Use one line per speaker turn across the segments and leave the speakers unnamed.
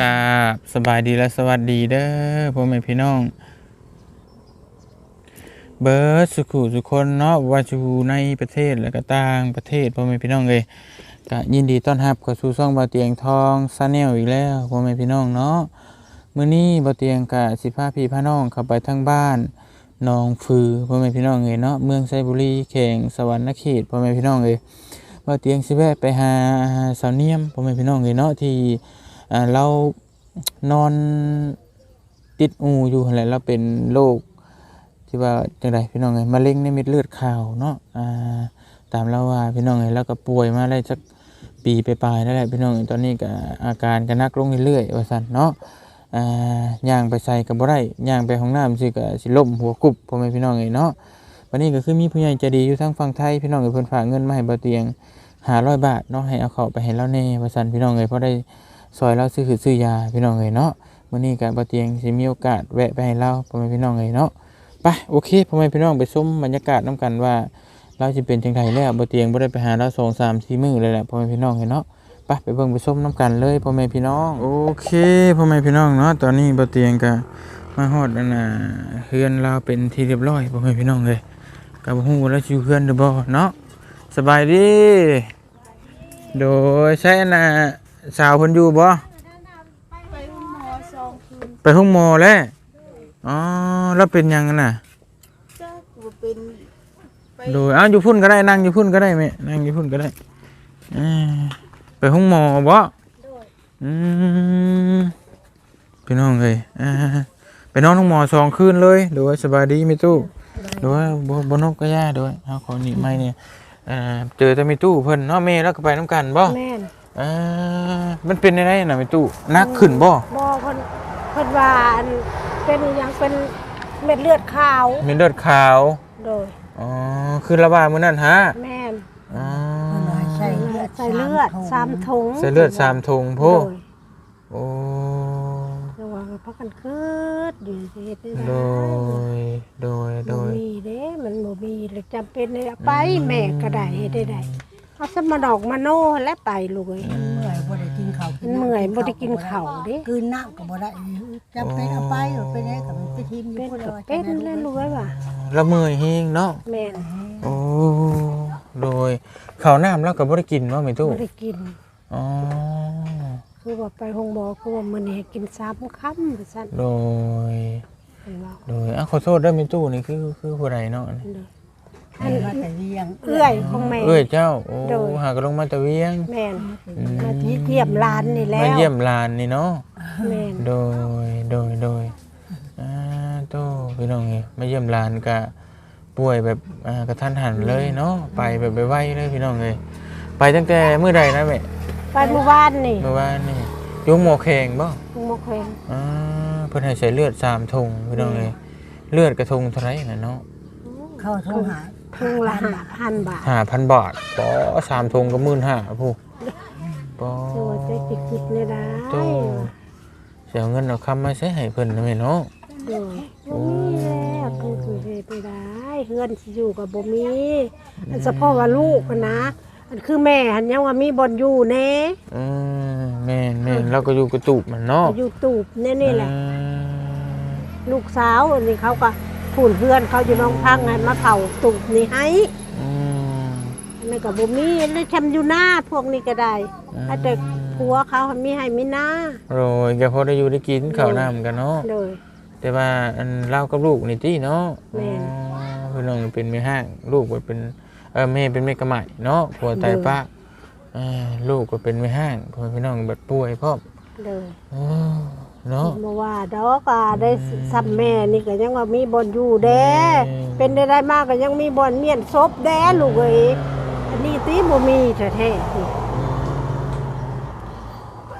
กาบสบายดีและสวัสดีเด้อพ่อแม่พี่น้อง เบิร์ดสุขุสุคนเนาะว่าจูในประเทศและก็ต่างประเทศพ่อแม่พี่น้องเลยก็ยินดีต้อนรับเข้าสู่ช่องบาเตียงทองซาแนลอีกแล้วพ่อแม่พี่น้องเนาะมื้อนี้บาเตียงกะสิพาพี่พาน้องเข้าไปทางบ้านหนองฟือพ่อแม่พี่น้องเลยเนาะเมืองไซบุรีแข่งสวรรณเขตพ่อแม่พี่น้องเลยบาเตียงสิแวะไปหาสาวเนียมพ่อแม่พี่น้องเลยเนาะที่ อ่าเรานอนติดอูอยู่หั่นแหละเราเป็นโรคที่ว่าจังไดพี่น้องไงมะเร็งในเม็ดเลือดขาวเนาะอ่าตามเราว่าพี่น้องไงแล้วก็ป่วยมาได้สักปีไปปลายนั่นแหละพี่น้องตอนนี้ก็อาการก็นักลงเรื่อยๆว่าซั่นเนาะอ่าย่างไปใส่ก็บ่ได้ย่างไปห้องน้ำสิก็สิล้มหัวกุบพ่อแม่พี่น้องเอ้ยเนาะวันนี้ก็คือมีผู้ใหญ่ใจดีอยู่ทางฝั่งไทยพี่น้องเอ้เพิ่นฝากเงินมาให้บ่เตียง500บาทเนาะให้เอาเข้าไปให้เราแน่ว่าซั่นพี่น้องเอ้ยเพราะได้ ซอยเราซื้อคือซื้อยาพี่น้องเอ้ยเนาะมื้อนี้ก็บ่เตียงสิมีโอกาสแวะไปให้เราพ่อแม่พี่น้องเอ้ยเนาะไปโอเคพ่อแม่พี่น้องไปชมบรรยากาศน้ำกันว่า เราจะเป็นจังไดแล้วบ่เตียงบ่ได้ไปหาเราสองสามสี่มื้อเลยแหละพ่อแม่พี่น้องเห็นเนาะไปไปเบิ่งไปชมน้ำกันเลยพ่อแม่พี่น้องโอเคพ่อแม่พี่น้องเนาะตอนนี้บ่เตียงก็มาฮอดน่ะเฮือนเราเป็นที่เรียบร้อยพ่อแม่พี่น้องเลยก็บ่ฮู้ว่าเราสิเฮือนหรือบ่เนาะสบายดี โดยใช่นน่ะ สาวเพิ่นอยู่บ่
ไปหมอสองคืน
ไปห้องหมอแล้วอ๋อแล้วเป็นหยังกันน่ะ
จ้ากูเป็นไป
โดยอ้าวอยู่พุ่นก็ได้นั่งอยู่พุ่นก็ได้แม่นั่งอยู่พุ่นก็ได้เอ้ยไปห้องหมอบ่
ด้วย
อืมพี่น้องเอ้ยอ่าไปนอนห้องหมอสองคืนเลยโดยสบายดีมีตู้โดยบ่บ่นกก็ย่าโดยเอาขอหนีไม่เนี่ยอ่าเจอแต่มีตู้เพิ่นเนาะแม่แล้วก็ไปน้ำกันบ่
แม่น
อ่ามันเป็นได้น่ะมีตู้นักขึ้นบ่
บอเพิ่นเพิ่นว่าอันเป็นอหยังเป็นเม็ดเลือดขาว
มีเลือดขาว
โดย
อ๋อคือระบาดมื้อนั้นฮะ
แม่น
อ๋อ
ใส่เลือด
ใส่เลือดสามถุง
ใส่เลือดสามถุงโพ
โดย
โอ้
ระวังพักกันคืดอยู่สิเฮ็ดได้
โดยโดยโด
บ่
ย
มีเด้มันบ่มีเลยจำเป็นเลยเอาไปแม่ก็ได้เฮ็ดได้ได้ เอาสมาดอกมาโน่และไปลูกเอ้ย
เมื่อยบ่ได้กินข้าว
มันเมื่อยบ่ได้กินข้าวเด้
กินน้ำก็บ่ได้จำเป็นเอาไปเอาไปได้กับมันไปทิมอ
เป็
ยู่
น
พุ่น
ก็
เลย
เป็นแล้วลูกเอ้ยว่ะ
ละเมอยเฮงเนาะ
แม่น
โอ้โดยข้าวน้ำเราก็บ่ได้กินเนาะแม่ตู้
บ่ได้กิน
อ๋อ
คือว่าไปห้องหมอคือว่ามื้อนี้ให้กินสามค่ำว่าซั่น
โดย
เพิ่นว่า
โดยอะขอโทษด้วยแม่ตู้นี่คือคือผู้ใดเนาะ
ให้มาแต่เลี้ยง
เอื้อยของแม่
เอ้ยเจ้าโอ้
โดย
หากลงมาตะเวียง
แม่น
อืม
มาที่เยี่ยมหลานนี่แล้ว
มาเยี่ยมหลานนี่เนาะ
แม่น
โดยโดยโดยอ่าโตพี่น้องนี่มาเยี่ยมหลานก็ป่วยแบบอ่ากระทันหันเลยเนาะไปแบบไปไวๆเลยพี่น้องเลยไปตั้งแต่เมื่อใดนะแม่
ไปเมื่อวานนี่
เมื่อวานนี่ยกหมอแข่งบ่
ลุงบ่เคย
อ่าเพิ่นให้ใส่เลือดสามถุงพี่น้องเลยเลือดกระทงเท่าไหร่น่ะเนาะ
เข้าโทรหา
ทุ่งละ5,000บาท
5,000บาทปอสามถุงก็15,000ผู้ปอ
คือว่าจะสิคิดได้ได้
โตเสียเงินเอาคำมาใช้ให้เพิ่นนะแม่เนาะ
โดยบ่มีแล้วคือคือเฮ็ดไม่ได้เฮือนสิอยู่ก็บ่มีอันเฉพาะว่าลูกอะนะอันคือแม่หันยังว่ามีบ่อนอยู่แน่
อืมแม่นแม่นเราก็อยู่กระตูบมันเนาะ
อยู่ตูบแน่นี่แหละ
อืม
ลูกสาวอันนี้เขาก็ ผูนเพื่อนเขาอยู่น้องพังไงมาเผาตูบนี่ให้
อืม
อันนี้ก็บ่มีแล้วชำอยู่หน้าพวกนี้ก็ได้
อืม
ถ้าแต่ผัวเขามีให้มีหน้า
โรยแกพอได้อยู่ได้กินข้าวน้ำกันเนาะ
เลย
แต่ว่าอันเล่ากับลูกนี่ติเนาะ
แม่น
อ๋อพี่น้องเป็นแม่ห้างลูกก็เป็นเออแม่เป็นแม่กระไหม่เนาะผัวไตปากเออลูกก็เป็นแม่ห้างพ่อพี่น้องแบบป่วยพร้อม
เลย
โอ้ เนาะ
บ่ว่าดอกก็ได้ซ้ำแม่นี่ก็ยังว่ามีบ่อนอยู่แด้
อืม
เป็นได้ได้มากก็ยังมีบ่อนเมียนศพแด้ลูกเอ้ยอันนี้ติบ่มีแท้ๆนี่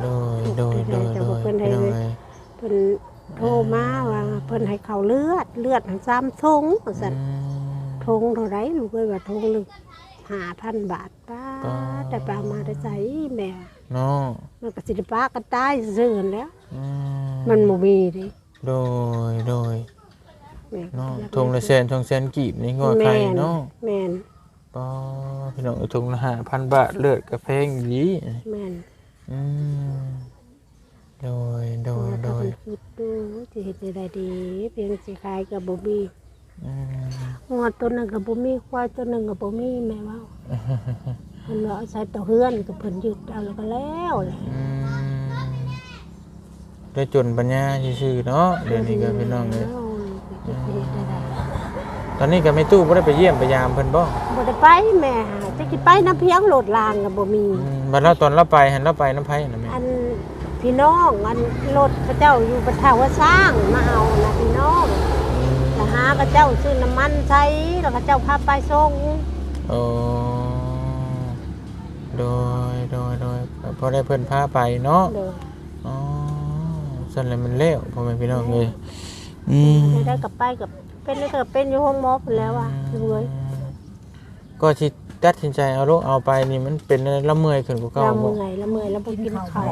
โดยโดยโดยโดยพี่น้องเอ้ย
เพิ่นโทรมาว่าเพิ่นให้เขาเลือดเลือดทั้งซ้ำทงว่าซั่น
อืม
ทงเท่าไรลูกเอ้ยว่าทงหนึง5,000 บาทป้า
ป้า
แต่ป้ามาได้ใส่แม่
เนาะ
มันก็สิได้ป้ากันตายซื่อๆนั่นแหล้ว
อื
มั นบ่มีเดิ
โดยโดย
แม่ก็
เนาะ
รับ
ทงละแสนทงแสนกีบนี่งอไข่
แม่
เนาะ
แม่น
ปอพี่น้องเอาทงละห้าพันบาทเลือดกระเพงดี
แม่น
อืมโดยโดยโด
ถ้ายเพิ่นคิดดูสิเฮ็ดได้ดีเพียงสิขายก็บ่มี
อืม
งวดตัวหนึงก็บ่มีควายตัวหนึงก็บ่มีแม่เว้าเพิ่นว่าเอาใช้ต่อเฮือนก็เพิ่นยึดเอาแล้วก็แล้วแหละ
อืม ได้จนปัญญาซื่อๆเนาะเดี๋ยวนี้ก็พี่น้องเลยา
ก็สิเฮ็ดได้ได้
ตอนนี้ก็ไม่ตู้บ่ได้ไปเยี่ยมไปยามเพิ่นบ่
บ่ได้ไปแม่หาจะสิไปน้ำเพียงโหลดลางก็บ่มี
อืมบัดเราตอนเราไปหันเราไปน้ำไผน่ะแม่
อันพี่น้องอันรถพระเจ้าอยู่ประทาว่าสร้างมาเอานะพี่น้องแล้วหาพระเจ้าซื้อน้ำมันใช้แล้วพระเจ้าพาไปส่ง
โอ้โดยโดยโดยพอได้เพิ่นพาไปเนาะ ซั่นแล้วมันแล้วพ่อแม่พี่น้องเลยอืม
ได้ได้กลับไปกับเป็นได้กับเป็นอยู่ห้องหมอพุ่นแล้วอะรวย
ก็สิตัดสินใจเอาลูกเอาไปนี่มันเป็นอะไรละเมื่อยขึ้นกว่าเก่า
เรา
บ่
เมื่อยเราเมื่อยเราบ่กินข้าว
ไร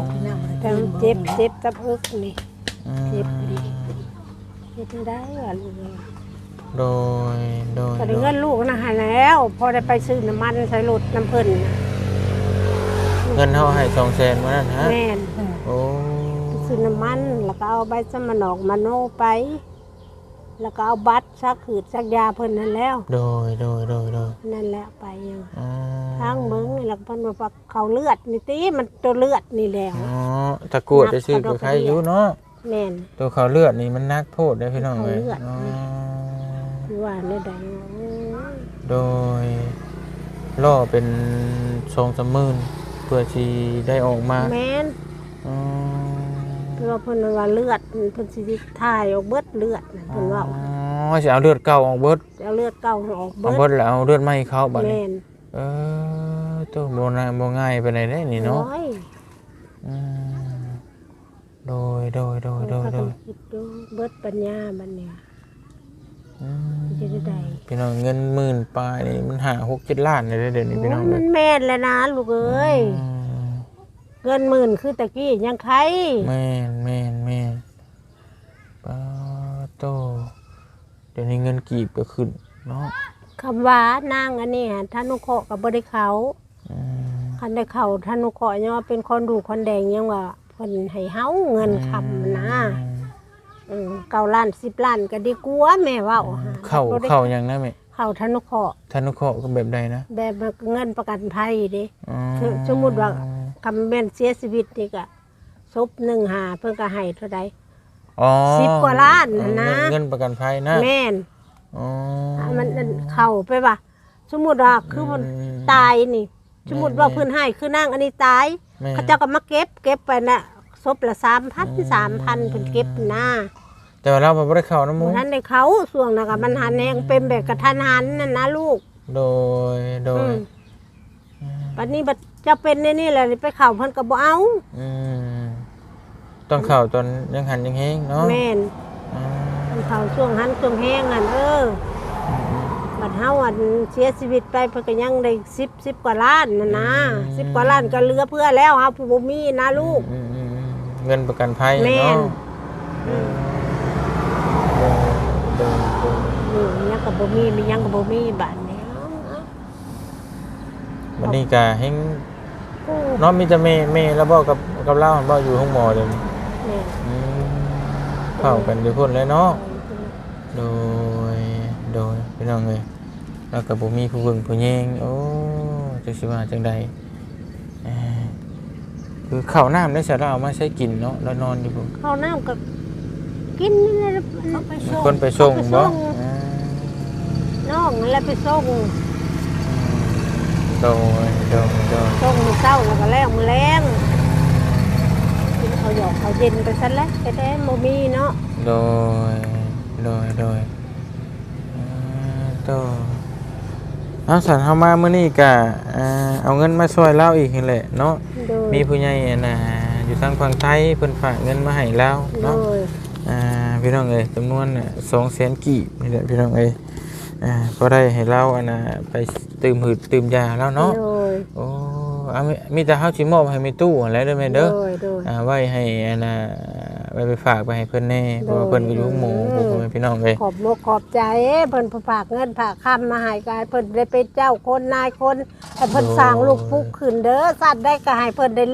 แต่มันเจ็บเจ็บตับอึกนี่
อืม
เจ็บเฮ็ดไม่ได้อะลูกเอ้ย
โดยโดย
ก็ได้เงินลูกนะหาแล้ว พอได้ไปซื้อน้ำมันใส่รถน้ำเพิ่นน่ะ
เงินเฮาให้200,000มานั่นฮะ
แม่น ซื้อน้ำมัน แล้วก็เอาใบสมนอกมาโนไป แล้วก็เอาบัตรซักขืดซักยาเพิ่นนั่นแล้ว
โดยโดยโดยโดย
นั่นแหละไปยัง
อ๋อ
ทางเบิ้งนี่แล้วก็เพิ่นมาปักเขาเลือดนี่ติมันตัวเลือดนี่แล้ว
อ๋อตะกรวดจะซื้อกับใครอยู่เนาะ
แม่น
ตัวเขาเลือดนี่มันนักโทษได้อพี่น้องเลย
เขาเลือด
อ๋อ
คือว่าในใด
โดยล่อเป็นทรงสามหมื่นเพื่อที่ได้ออกมา
แม่น
อ๋อ
เพื่อเพิ่นว่าเลือดเพิ่นสิถ่ายออกเบิดเลือดน่ะเพิ่นว่า
อ๋อจะเอาเลือดเก่าออกเบิด
เอาเลือดเก่าออก
เอา
เบิด
เบิดแล้วเอาเลือดใหม่เข้าบัดนี้
แม่น
เออตัวโบนาโบง่ายไปไหนได้นี่เนาะ
โอ้ย
อืมโดยโดยโดยโดย
เขา
โด
ต้อง
ย
คิดดูเบิดปัญญาบัดเนี่ย
อืม
จะได้ใด
พี่น้องเงินหมื่นปลายนี่มันหาหกเจ็ดล้านเลยเด้อเดี๋ยวนี้พี่น้อง
โอ้ย
เล
มั
ย
นแม่นแล้วนะลูกเอ้ย
อืม
เงินหมื่นคือตะกี้ยังใคร
แม่นแม่นแม่นปาโตเดี๋ยวนี้เงินกีบก็ขึ้นเนาะ
คำว่านางอันนี้ฮะท่านุเคราะห์กับบริเขา
อืม
คันได้เขาท่านุเคราะห์ยังว่าเป็นคนดูคนแดงยังว่าเพิ่นให้เฮาเงินคำนะอืมเก้าล้านสิบล้านก็ดีกว่าแม่เว่าฮะ
เข้า
บ่ได้
เข้ายังนะแม่
เข้าท่านุเคราะห์
ธนุเคราะห์ก็แบบใดนะ
แบบเงินประกันภัยเด้
อ๋อ
คือสมมุติว่า คำแม่นเสียชีวิตนี่ก็ศพหนึ่งหาเพิ่นก็ให้เท่าใด
อ๋อ
สิบกว่าล้านน่ะนะ
เงิเงินประกันภัยนะ
แม่น
อ๋อ
อะมันมันเข้าไปว่าสมมุติว่าคือมัน
อืม
ตายนี่สมมุติว่าเพิ่นให้คือนางอันนี้ตาย
แม่
เขาเจ้าก็มาเก็บเก็บไปน่ะศพละสามพันสามพันเพิ่นเก็บหน้า
แต่ว่าเราบ่ได้เข้านะหมู
วันนั้นในเขาส่วงนะกับมันหันแหงเป็นแบบกระทันหันนั่นนะลูก
โดย โด
อื
ย
มปัจนี้บัด จะเป็นในนี่แหละไปเข่าเพิ่นก็บ่เอา
อืมต้องเข้าตอนยังหันยังแฮงเนาะ
แม่น
อืม
เพิ่นเข่าช่วงหันช่วงแห้งนั่นเออบัดเฮาอันเสียชีวิตไปเพิ่นก็ยังได้10 10กว่าล้านนั่นนะ10กว่าล้านก็เหลือเพื่อแล้วเฮาผู้บ่มีนะลูก
อืมอืมอืมเงินประกันภัย
แม่น
เนาะโดยโดยโดย
นี่ยังก็บ่มีมียังก็บ่มีบัดนี้เอาเอา
วันนี้ก็เฮง
โอ้
เน้องมีแต่แม่แม่แล้วบ่กับกับเราบ่อยู่ห้องหมอเดี๋ยวนี้
แม่น
อืมเข้ากันอยู่พุ่นเลยเนาะโดยโดยพี่น้องเอ้ยแล้วก็บ่มีผู้เบิ่งผู้แยงโอ้จักสิว่าจังใดเอ่อคือข้าวน้ำได้เสร็จแล้วเอามาใช้กินเนาะแล้วนอนอยู่พุ่น
ข้าวน้ำก็กินนี่แหละ
เขาไป
มี
ส่ง
คนไปส่ง
ไปส่
บ่
ง
อ่า
น้องนั่นแหละไปส่ง
โดยโดยโดย
ส่งมื้อเช้าแล้วก็แล้วมื้อแลงกินข้าวหยอกข้าวเย็นไปซั่นแหละแต่แต่บ่มีเนาะ
โดยโดยโดยอ่าโตเอาสันเฮามามื้อนี้ก็อ่าเอาเงินมาช่วยเราอีกนี่แหละเนาะ
โดย
มีผู้ใหญ่อะนะอยู่ทางฝั่งไทยเพิ่นฝากเงินมาให้เรา
โด
เนาะ
ย
อ่าพี่น้องเอ้ยจำนวนน่ะ200,000กีบนี่แหละพี่น้องเอ้ย อ่าก็ได้ให้เราอันน่ะไปตื่มหืดตื่มยาแล้วเนาะ
โดย
โอ้เอามีมีแต่เฮาสิมอบให้แม่ตู้นั่นแหละเด้อแม่เด้อ
โดยโดย
อ่าไว้ให้อันน่ะไว้ไปฝากไปให้เพิ่นแน่เพราะว่าเพิ่นก็อยู่หมู่พวกพ่อแม่พี่น้องเอ้ย
ขอบมกขอบใจเพิ่นฝากเงินฝากคำมาให้กายเพิ่นได้เป็นเจ้าคนนายคนให้เพิ่นสร้างลูกฟุกขึ้นเด้อสัตว์ได้ก็ให้เพิ่นได้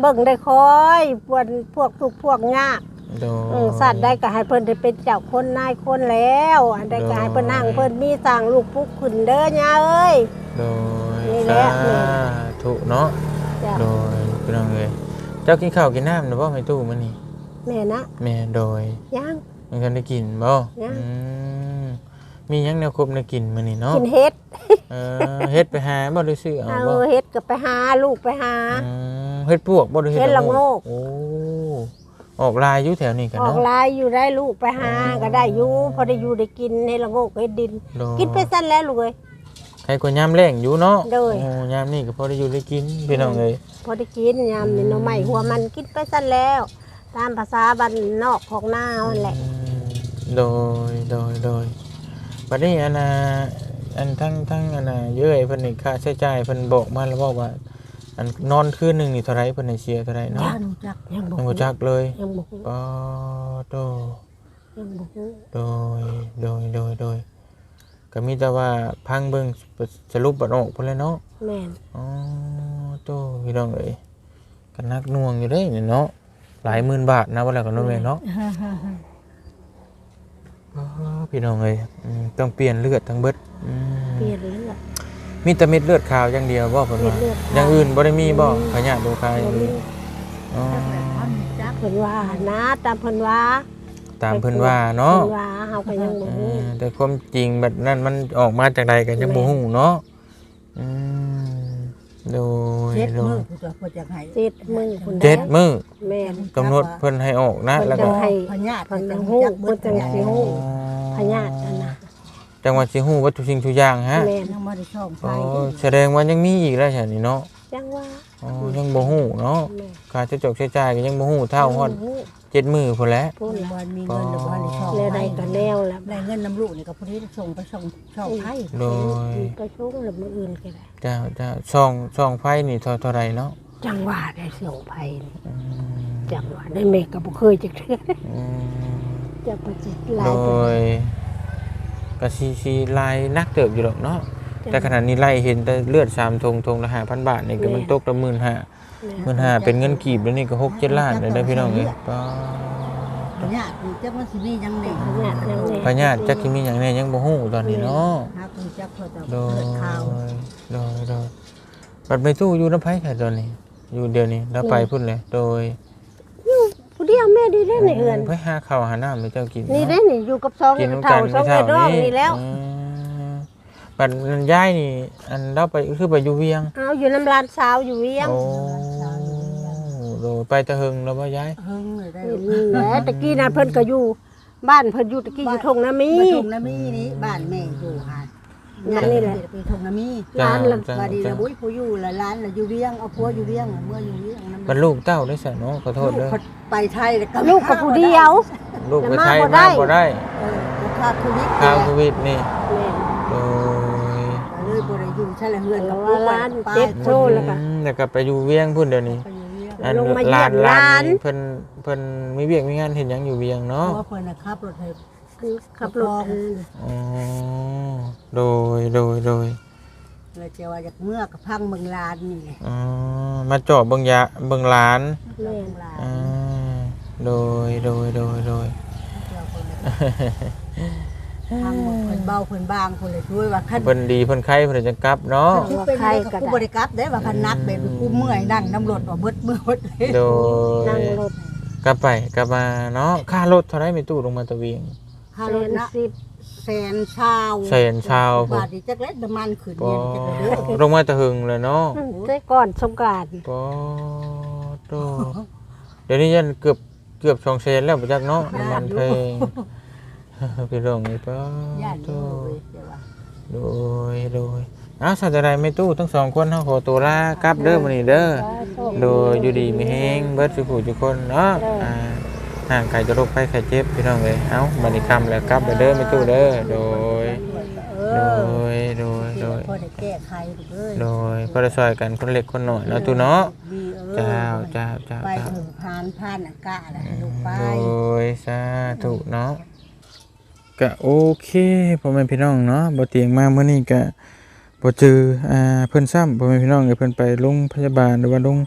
เบิ่งได้คอยพวกพวกทุกข์พวกยาก
โดย
เออสัตว์ได้ก็ให้เพิ่นได้เป็นเจ้าคนนายคนแล้ว อันใดก็ให้เพิ่นนั่งเพิ่นมีสร้างลูกปุ๊กขึ้นเด้อย่าเอ้ย
โดย
นี่แห
สา
ละ
ธุเนาะ
จ้ะ
โดยพี่น้องเอ้ยเจ้ากินข้าวกินน้ำนะบ่แม่ตู้มื้อนี้
แม่นะ
แม่โดย
ยัง
มันกันได้กินบ่
ยัง
อืมมีหยังแนวครบแนวกินมื้อนี้เนาะ
กินเฮ็ด
เออเฮ็ดไปหาบ่ได้ซื้อเอา
เอา
บ่
เฮ็ดก็ไปหาลูกไปหา
อืมเฮ็ดปวกบ่ได้เฮ็ด
เฮ็ดละโงก
โอ้ ออกลายอยู่แถวนี้กัน
ออก
เนาะ
ลายอยู่ได้ลูกไปหา ก็ได้อยู่พอได้อยู่ได้กินให้ละโงกเฮ็ดดิน
โดย
กินไปสั้นแล้วลูกเอ้ย
ใครก็ยามแรงอยู่เนาะ
โดย
โอ้ยามนี้ก็พอได้อยู่ได้กินพี่น้องเอ้ย
พอได้กินยามนี่หน่อไม้หัวมันกินไปสั้นแล้ว ตามภาษาบ้านนอกของหน้านั่นแหละ
อืมโดยโดยโดยบัดนี้อันน่ะอันทั้งทั้งอันน่ะเยอะไอ้เพิ่นนี่ค่าใช้จ่ายเพิ่นบอกมาแล้วบอกว่า อันนอนคืนหนึงนี่เท่าไหร่เพิ่นให้เสียเท่าไหร่เนาะ
ย่ารู้จัก
ยังบ่
ยังบ่จักเลย
ยังบ่ฮู้
ปอโต
ยังบ่ฮู้
โดยโดยโดยโดยก็มีแต่ว่าพังเบิ่งสรุปบัดออกพุ่นแหล้วเนาะ
แม่น
อ๋อโตพี่น้องเอ้ยก็นักหน่วงอยู่เด้นี่เนาะหลายหมื่นบาทนะว่าแล้วกันเนาะแม่เนาะอ๋อพี่น้องเอ้ยอืมต้องเปลี่ยนเลือดทั้งเบิดอืม
เปลี่ยนเลือด
มีแต่เม็ดเลือดขาวอย่างเดียวบ่เพิ่นว่า
เม็ดเลือดขาว
อย่างอื่นบ่ได้มีบ่พยาธิดูคายอย่างอื่นอ๋อ
จัก
เพิ่นว่านะตามเพิ่นว่า
ตามเพิ่นว่าเนาะ
เพิ่นว่าเฮาก็ยังบ่
เอ
ฮู้
อแต่ความจริงแบบนั้นมันออกมาจากใดก็ยังบ่ฮู้เนาะอืมโดย
เจ็ด
โด
มือยผู้ตัวผู้จักให้
เจ็ดมื้อพุ่น
เจ็ดมื้อ
แม่น
กำหนดเพิ่นให้ออกนะ
เพิ่น
แล้ว
จะ
ก็
ให้
พญาติ
เพิ่นจะฮู้เพิ่นจะสิฮู้พยาธินั่นน่ะ
จังหวัดสิฮู้ว่าทุกสิ่งทุกอย่างฮะ
แม่น
ยังบ่ได้ช่องไฟ
อ๋อแสดงว่ายังมีอีกแล้วใช่นี่เนาะ
จังว่า
อ๋อยังบ่ฮู้เนาะ
แม่น
ค่าใช้จ่ายใช้จ่ายก็ยังบ่ฮู้เท่าฮอด
ฮู้
เจ็ดมื้อพุ่นแหล้ว
พุ่น
บ่
ล่ะ
มีเงินหรือบ่ได้ช่อง
แล้ว
ไฟ
ได้ก็แนวแล้ว
ได้เงินน้ำลูกนี่ก็ผู้ที่ส่งไปส่งช่องไฟ
โดย
ไปชุ่งแล้วมื้ออื่นก็ได้
เจ้าเจ้าช่องช่องไฟนี่เท่าเท่าไหร่เนาะ
จังว่าได้เสียงไผนี่จังว่าได้แม่ก็บ่เคยจักเทื่อ
อืม
จะไปจิตลา
โด
ย
ย ก็สิสิลายนักเติบอยู่หรอกเนาะแต่ขณะนี้ไล่เห็นแต่เลือด3ธงธงละ5,000บาทนี่ก็มันตกละ15,000 15,000เป็นเงินกีบแล้วนี่ก็6 7ล้านเลยได้อพี่น้องเอ้ยป้า
พญาติจักมันสิมียังไง
พญาติยังแน่
พญาติจักสิมีหยังแน่ยังบ่ฮู้ตอนนี้เนาะ
หาผู้จักเพิ่นจะ
โดย
เกิดข่าว
โดยโดยบัดไปตู้อยู่น้ำไผค่ะตอนนี้ อยู่เดี๋ยวนี้แล้วไปพุ่นเลยโดย
ผู้เดียวแม่ดีได้ในเอือน
ไปหาข้าวหาน้ำให้เจ้ากิน
นี่
เนาะ
ได้นี่อยู่กับสอง
กินน้ำ
เท่า
กัน
สอ
ไม่
ง
เท่า
ไอ้ร้อง
นี้
นี่แล้ว
อืมบัดนั้นย้ายนี่ อันเราไปคือไปอยู่เวียง
เอาอยู่น้ำลานสาวอยู่เวียง
โอ้โดยไปตะเฮงแล้วบ่ย้าย
เฮิงเลยได้
นี่แหละตะกี้น่ะเพิ่นก็อยู่ บ้านเพิ่นอยู่ตะกี้อยู่ทงนามี
มาทงน้ำมีนี่บ้านแม่อยู่หาด
นั่นนี่แหละ
ไปทงน้ำมี
จ้า
ร้านละ
จ้า
บาดี
จ้า
ละบุ้ยผู้อยู่ละร้านละอยู่เวียงเอาผัวอยู่เวียงเมื่ออยู่เวียงน้ำ
บัดลูกเต้าได้ซะเนาะขอโทษเด้อ
ลูกไปไทยแล้วก็
ลูกกับผู้เดียว
ลูกไป
แต่มา
ไทย
บ่ได้
มาบ่ได้
เออลูกค้าโควิด
ข้าวโควิดนี่
แม่
โดย
เลยบ่ได้อยู่ใช่ละเฮือนกับ
ว่าร้านเจ็บโซ่แล้วก็
อืมแล้วก็ไปอยู่เวียงพุ่นเดี๋ยวนี้
ไปอยู่เวียง
อัน
ลงมาเยี่
ลายน
ม
ลาน
ร้าน
นี่เพิ่นเพิ่นมีเวียกมีงานเห็นหยังอยู่เวียง
เพ
เนาะ
ราะว่าเพิ่นน่ะขับรถให้
ขับรถอันนั้น
อ๋อโดยโดยโดย
เลยจะว่าจากเมื่อกับพังเมืองลานนี่แหละ
อ๋อมาจอบเบิ่งยาเบิ่งร้าน
แม่
เมืองลาน
อ่าโดยโดยโดยโดย
เจ้าเพิ่นน่ะพังเพิ่นเบาเพิ่นบางเพิ่นเลยช่วยว่าคัน
เพิ่นดีเพิ่นไข้เพิ่นจะกลับเนาะ
คือเป็นอะไรกับผู้บริกรับได้ว่าคันนักแบบกูเมื่อยนั่งน้ำรถว่าเบิดมือเบิดเลย
โด
นั่ง
ย
รถ
กลับไปกลับมาเนาะค่ารถเท่าไหร่มีตู้ลงมาตะเวียง
ค่า
แส
รถ
น
นะ
สิบ
แสนชาว
แสนชาว
บาทดีจักเล็ดน้ำมันขึ้น
ปอ
เย็นจักเล็ด
ลงมาตะหึงเลยเนาะ
อืมได้ก่อนสงกรานต์
ปอโตเดี๋ยวนี้ยันเกือบเกือบสองแสนแล้วบ่จักเนาะน้ำมันเพลงพี่น้องนี่ปอ
ย่าน
โต
เลยเดี๋ยวว่า
โดยโดยอ้าวสัตว์ใดไม่ตู้ทั้งสองคนเฮาขอตัวลากลับเด้อมื้อนี้เด้อ โดยอยู่ดีมีแฮงเบิดสุขุทุกคนเนาะอ่า ห่างไกลจะโรคภัยไข้เจ็บพี่น้องเอ้ยเอ้าบัดนี้ค่ำแล้วกลับเด้อไม่ตู้เด้อโดย
เอ
โด
อย
โดย โดย
พอได้แก้ไขถูกเลย
โดยพอได้ซอยกันคนเล็กคนน้อยเนาะตู้เนาะ
ดีเออ
เจ้าเจ้าเจ้า
ไป
เจ้า
ถึงพานพานอากาศอะลูกไป
โดยสาธุเนาะก็โอเคพ่อแม่พี่น้องเนาะบ่เตียงมามื้อนี้ก็บ่เจออ่าเพิ่นซ้ำพ่อแม่พี่น้องเอ้ยเพิ่นไปโรงพยาบาลหรือว่าโรง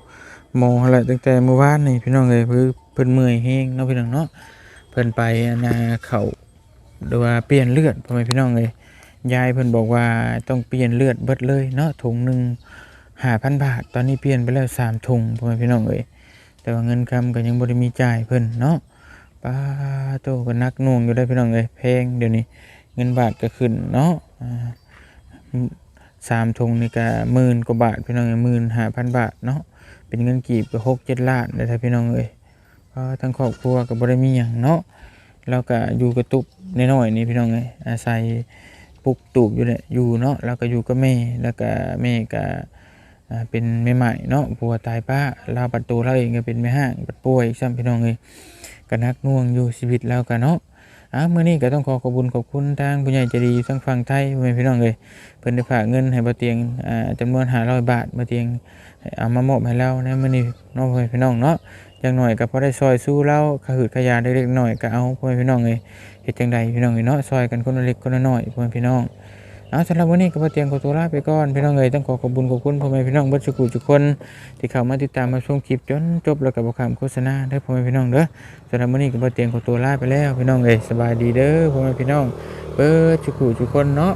หมอแหละตั้งแต่เมื่อวานนี่พี่น้องเอ้ยเพิ่น เพิ่นเมื่อยแฮงเนาะพี่น้องเนาะเพิ่นไปนน่ะเขาหรือว่าเปลี่ยนเลือดพ่อแม่พี่น้องเอ้ยยายเพิ่นบอกว่าต้องเปลี่ยนเลือดเบิดเลยเนาะถุงหนึ่ง5,000บาท ตอนนี้เปลี่ยนไปแล้วสามถุงพ่อแม่พี่น้องเอ้ยแต่ว่าเงินคำก็ยังบ่ได้มีจ่ายเพิ่นเนาะป้าโตก็นักหน่วงอยู่ได้พี่น้องเอ้ยแพงเดี๋ยวนี้เงินบาทก็ขึ้นเนาะสามถุงนี่ก็หมื่นกว่าบาทพี่น้องหมื่นห้าพันบาทเนาะเป็นเงินกีบก็หกเจ็ดล้านเลยท่าพี่น้องเอ้ย ก็ทั้งครอบครัวก็บ่ได้มีหยังเนาะแล้วก็อยู่กระตุบน้อยๆนี่พี่น้องเอ้ยอาศัยปลูกตูบอยู่เนี่ยอยู่เนาะแล้วก็อยู่กับแม่แล้วก็แม่ก็เป็นแม่ใหม่เนาะผัวตายป้าเราปัดตัวเราเองก็เป็นแม่ห้างปัดป่วยซ้ำพี่น้องเอ้ยก็นักน่วงอยู่ชีวิตแล้วกันเนาะอะมื้อนี้ก็ต้องขอขอบคุญขอบคุณทางผู้ใหญ่ใจดีทั้งฝั่งไทยพี่น้องเอ้ยเพิ่นได้ฝากเงินให้บ่เตียงอ่าจำนวน500บาทบ่เตียงเอามามอบให้เราในเมื้อนี้เน้องพี่น้องเนาะ อย่างหน่อยก็พอได้ซอยสู้เราขหืดขยาได้เล็กหน้อยก็เอาพ่อแม่พี่น้องเอ้ยเฮ็ดจังใดพี่น้องเอ้ยเนาะซอยกันคนละเล็กคนละน้อยพ่อแม่พี่น้องเอาสำหรับวันนี้ก็บ่เตียมขอตัวลาไปก่อนพี่น้องเอ้ยต้องขอขอบคุณขอบคุณพ่อแม่พี่น้องเบิดทุกผู้ทุกคน ที่เข้ามาติดตามมาชมคลิปจนจบแล้วก็บ่ข้ามโฆษณาเด้พ่อแม่พี่น้องเด้อสำหรับวันนี้ก็บ่เตียมขอตัวลาไปแล้วพี่น้องเอ้ยสบายดีเด้อพ่อแม่พี่น้องเบิดทุกผู้ทุกคนเนาะ